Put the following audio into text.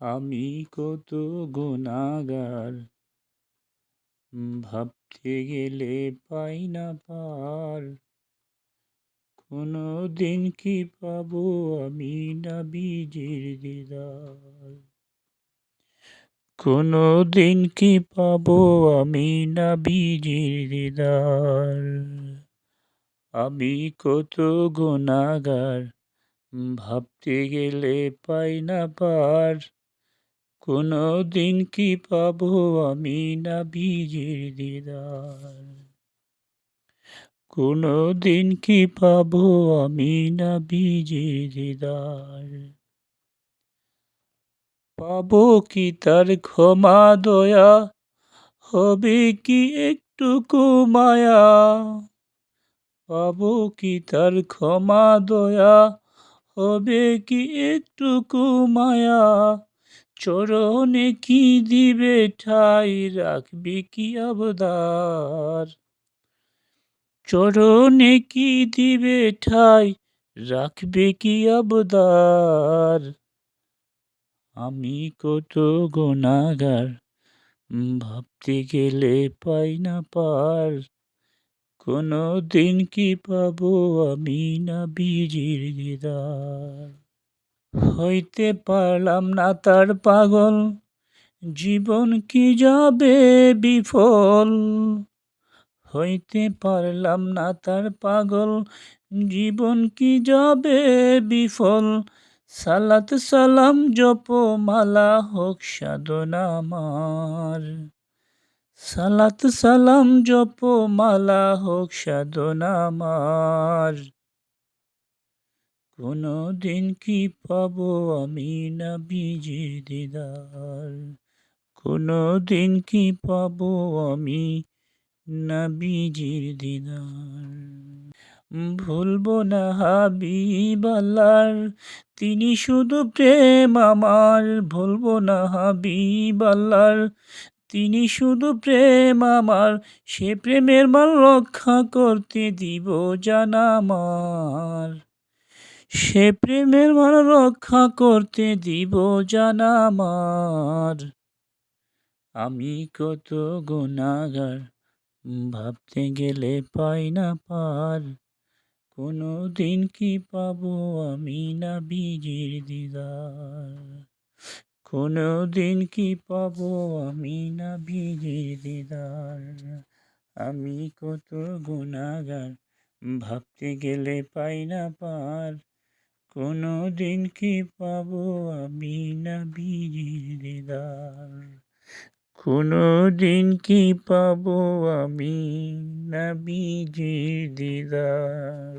আমি কত গুণাগার? ভাবতে গেলে পাই না পার। কোনো দিন কি পাবো আমি না বীজের দিদার? কোনো দিন কি পাবো আমি না বীজের দিদার? আমি কত গুণাগার? ভাবতে গেলে পাই না পার। কোনো দিন কি পাবো আমি না বীজের দিদার? কোনো দিন কি পাবো আমি না বীজের দিদার? পাবো কি তার ক্ষমা দয়া? হবে কি একটুকু মায়া? পাবো কি তার ক্ষমা দয়া? হবে কি একটুকু মায়া? চরণে কি দিবে ঠাই রাখবি কি আবদার? চরণে কি দিবে ঠাই রাখবে কি অবদার আমি কত গোনাগার ভাবতে গেলে পাই না পার। কোনো দিন কি পাবো আমি না বীজির দিদার? হইতে পারলাম না তার পাগল। জীবন কি যাবে বিফল? হইতে পারলাম না তার পাগল। জীবন কি যাবে বিফল? সালাত সালাম, জপ মালা হোক সাধনা মার সালাত সালাম, জপ মালা হোক সাধনা মার কোনো দিন কি পাবো আমি না বীজের দিদার? কোনো দিন কি পাবো আমি না বীজের দিদার? ভুলবো না হাবিব আল্লাহর তিনি শুধু প্রেম আমার। ভুলবো না হাবিব আল্লাহর তিনি শুধু প্রেম আমার। সে প্রেমের মান রক্ষা করতে দিব জানামার সে প্রেমের মান রক্ষা করতে দিব জানা জানামার আমি কত গুণাগার, ভাবতে গেলে পাই না পার। কোনো দিন কি পাবো আমি না বীজের দিদার। কোনো দিন কি পাবো আমি না বীজের দিদার। আমি কত গুণাগার, ভাবতে গেলে পাই না পার। কোনো দিন কি পাবো আমি না বীজের দিদার? কোনো দিন কি পাবো আমি না বীজের দিদার?